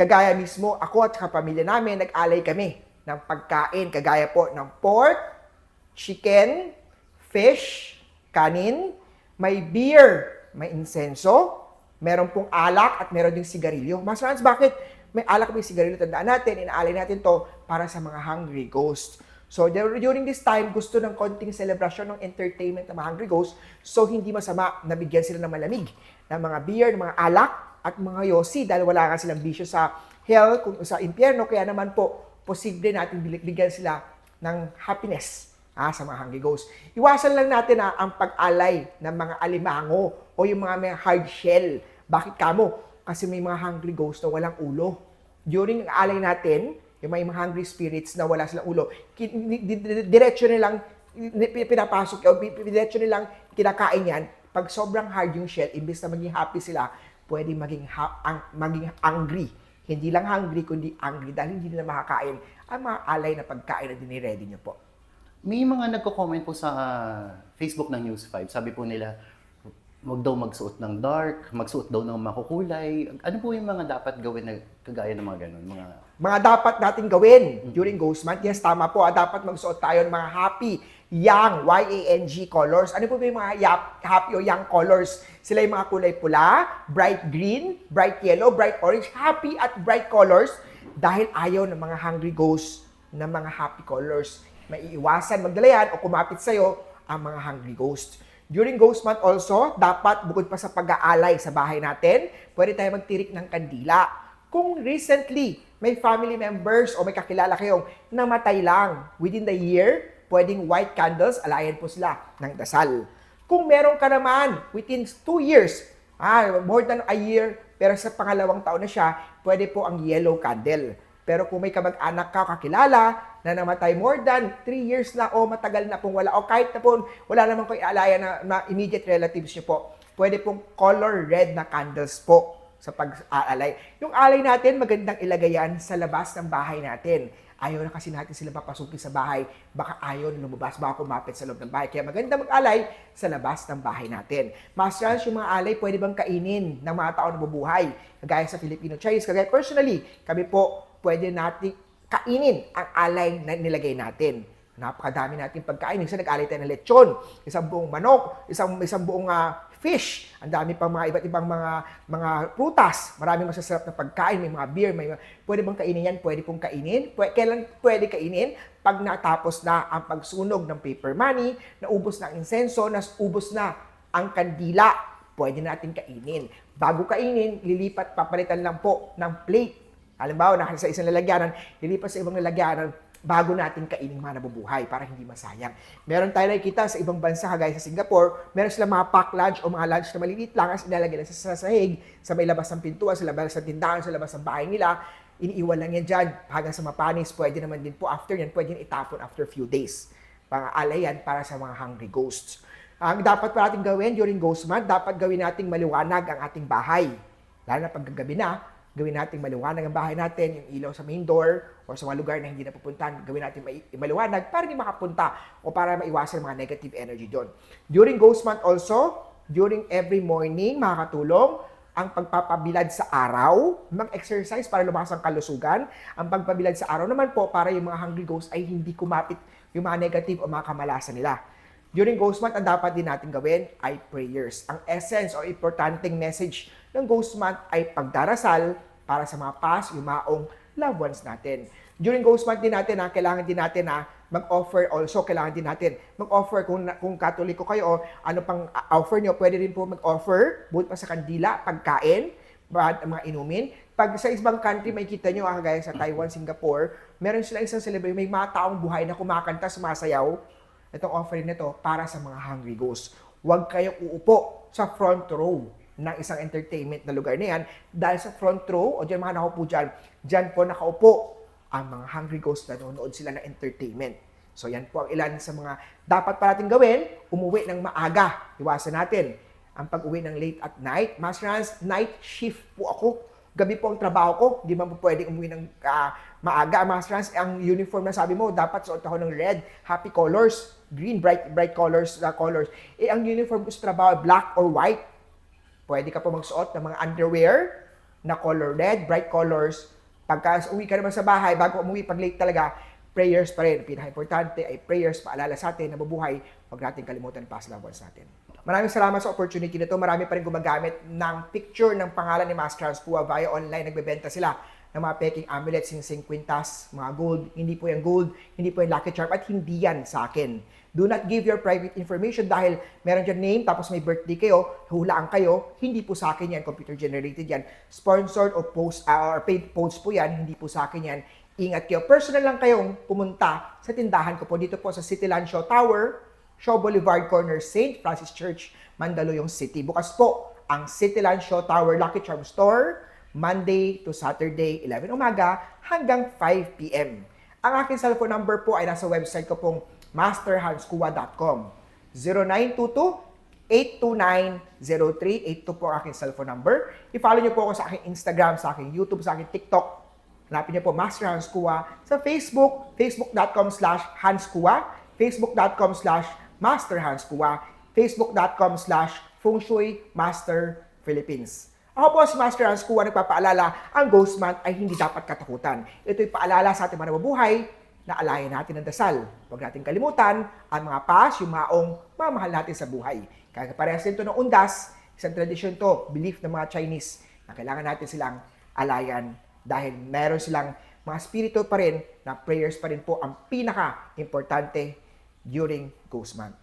kagaya mismo, ako at saka pamilya namin, nag-alay kami ng pagkain. Kagaya po ng pork, chicken, fish, kanin, may beer, may insenso, meron pong alak at meron ding sigarilyo. Mas Franz, bakit may alak may sigarilyo? Tandaan natin, inaalay natin to para sa mga hungry ghosts. So dur- during this time, gusto ng konting celebration ng entertainment ng mga hungry ghosts. So hindi masama na bigyan sila ng malamig, ng mga beer, ng mga alak, at mga yosi dahil wala nga silang bisyo sa hell, kung sa impyerno. Kaya naman po, posible natin bigyan sila ng happiness ah, sa mga hungry ghosts. Iwasan lang natin ah, ang pag-alay ng mga alimango o yung mga may hard shell. Bakit kamo? Kasi may mga hungry ghosts na walang ulo. During ang alay natin, yung may mga hungry spirits na wala silang ulo, diretso nilang pi- pinapasok o diretso nilang kinakain yan. Pag sobrang hard yung shell, imbes na maging happy sila, pwede maging, ha- ang, maging angry. Hindi lang hungry, kundi angry dahil hindi nila makakain ang mga alay na pagkain na diniredy nyo po. May mga nagko-comment po sa ah, Facebook ng News 5. Sabi po nila, wag daw magsuot ng dark, magsuot daw ng makukulay. Ano po yung mga dapat gawin na kagaya ng mga ganun? Mga mga dapat natin gawin during Ghost Month. Yes, tama po. ah, Dapat magsuot tayo ng mga happy, young, Y-A-N-G colors. Ano po ba yung mga yap- happy o young colors? Sila yung mga kulay pula, bright green, bright yellow, bright orange. Happy at bright colors dahil ayaw ng mga hungry ghosts ng mga happy colors. Maiiwasan magdala yan o kumapit sa'yo ang mga hungry ghosts. During Ghost Month also, dapat bukod pa sa pag-aalay sa bahay natin, pwede tayo magtirik ng kandila. Kung recently, may family members o may kakilala kayong namatay lang within the year, pwedeng white candles, alayan po sila ng dasal. Kung meron ka naman within two years, ah, more than a year, pero sa pangalawang taon na siya, pwede po ang yellow candle. Pero kung may kamag-anak ka, kakilala, na namatay more than 3 years na o matagal na pong wala, o kahit na po wala naman ko ialaya na, na immediate relatives niyo po, pwede pong color red na candles po sa pag-aalay. Yung alay natin, magandang ilagay yan sa labas ng bahay natin. Ayaw na kasi natin sila papasukin sa bahay. Baka ayaw na lumabas, baka kumapit sa loob ng bahay. Kaya maganda mag-alay sa labas ng bahay natin. Mas chance yung mga alay, pwede bang kainin ng mga tao na bubuhay? Kagaya sa Filipino Chinese. Kagaya personally, kami po, pwede natin kainin ang alay na nilagay natin. Napakadami natin pagkain. Minsan nag-alay tayo ng lechon, isang buong manok, isang isang buong ah, fish, ang dami pang mga iba't ibang mga mga prutas, maraming masasarap na pagkain, may mga beer, may mga, pwede bang kainin yan? Pwede pong kainin. Pwede, kailan pwede kainin? Pag natapos na ang pagsunog ng paper money, naubos na ang insenso, naubos na ang kandila, pwede natin kainin. Bago kainin, lilipat, papalitan lang po ng plate Halimbawa, nasa isang lalagyanan, lilipas sa ibang lalagyanan bago natin kainin mga nabubuhay para hindi masayang. Meron tayo nakikita sa ibang bansa, kagaya sa Singapore, meron silang mga pack lunch o mga lunch na maliliit lang as ilalagay lang sa sahig, sa may labas ng pintuan, sa labas ng tindahan, sa labas ng bahay nila. Iniiwan lang yan dyan hanggang sa mapanis. Pwede naman din po after yan, pwede itapon after few days. Pang-alay yan para sa mga hungry ghosts. Ang dapat pa natin gawin during Ghost Month, dapat gawin nating maliwanag ang ating bahay. Lalo na pag na, gawin natin maliwanag ang bahay natin, yung ilaw sa main door or sa mga lugar na hindi na pupuntahan, gawin natin maliwanag para hindi makapunta o para maiwasan mga negative energy doon. During Ghost Month also, during every morning, makakatulong ang pagpapabilad sa araw, mag-exercise para lumakas ang kalusugan. Ang pagpabilad sa araw naman po para yung mga hungry ghosts ay hindi kumapit yung mga negative o mga kamalasan nila. During Ghost Month, ang dapat din natin gawin ay prayers. Ang essence o importanteng message ng Ghost Month ay pagdarasal para sa mga past, yumaong loved ones natin. During Ghost Month din natin, ha, kailangan din natin na mag-offer also, kailangan din natin mag-offer kung, kung katoliko kayo ano pang uh, offer nyo, pwede rin po mag-offer, bukod pa sa kandila, pagkain, mga inumin. Pag sa ibang country, may kita nyo, ah, kagaya sa Taiwan, Singapore, meron sila isang celebration, may mga taong buhay na kumakanta, sumasayaw, itong offering nito para sa mga hungry ghosts. Huwag kayong uupo sa front row ng isang entertainment na lugar na yan dahil sa front row o dyan mga nakaupo dyan, dyan po nakaupo ang mga hungry ghosts na nanonood sila ng entertainment. So yan po ang ilan sa mga dapat pa natin gawin, umuwi ng maaga. Iwasan natin ang pag-uwi ng late at night. Mas night shift po ako. Gabi po ang trabaho ko. Di man po pwedeng umuwi ng ah, maaga. Mas Rans, ang uniform na sabi mo, dapat suot ako ng red, happy colors, green, bright bright colors, uh, colors. Eh, ang uniform ko sa trabaho, black or white. Pwede ka po magsuot ng mga underwear, na color red, bright colors. Pagka uwi ka naman sa bahay, bago umuwi, pag late talaga, prayers pa rin. Pinaka-importante ay prayers, paalala sa atin na mabuhay. Huwag natin kalimutan ang past loved ones natin. Maraming salamat sa opportunity na to. Marami pa rin gumagamit ng picture ng pangalan ni Master Transpua via online. Nagbebenta sila ng mga peking amulets, singsing kwintas, mga gold. Hindi po yung gold, hindi po yung lucky charm, at hindi yan sa akin. Do not give your private information dahil meron dyan name, tapos may birthday kayo, hulaan kayo, hindi po sa akin yan, computer generated yan. Sponsored o post, uh, or paid post po yan, hindi po sa akin yan. Ingat kayo. Personal lang kayong pumunta sa tindahan ko po dito po sa Cityland Show Tower, Shaw Boulevard Corner, St. Francis Church, Mandaluyong City. Bukas po ang Cityland Show Tower Lucky Charm Store, Monday to Saturday, 11 umaga hanggang 5 p.m. Ang aking cellphone number po ay nasa website ko pong masterhandskuwa.com 0922-829-0382 po ang aking cellphone number. I-follow niyo po ako sa aking Instagram, sa aking YouTube, sa aking TikTok. Hanapin niyo po Master Hans Kua sa Facebook, facebook.com slash Hans facebook.com slash Master Hans Kua, facebook.com slash Feng Shui Master Philippines. Ako po si Master Hans Kua, nagpapaalala, ang Ghost Month ay hindi dapat katakutan. Ito'y paalala sa ating mga nabubuhay na alayan natin ang dasal. Huwag natin kalimutan ang mga pas, yung maong mamahal natin sa buhay. Kaya parehas din ito ng undas, isang tradisyon to, belief ng mga Chinese, na kailangan natin silang alayan dahil meron silang mga spirito pa rin na prayers pa rin po ang pinaka-importante during Ghost Month.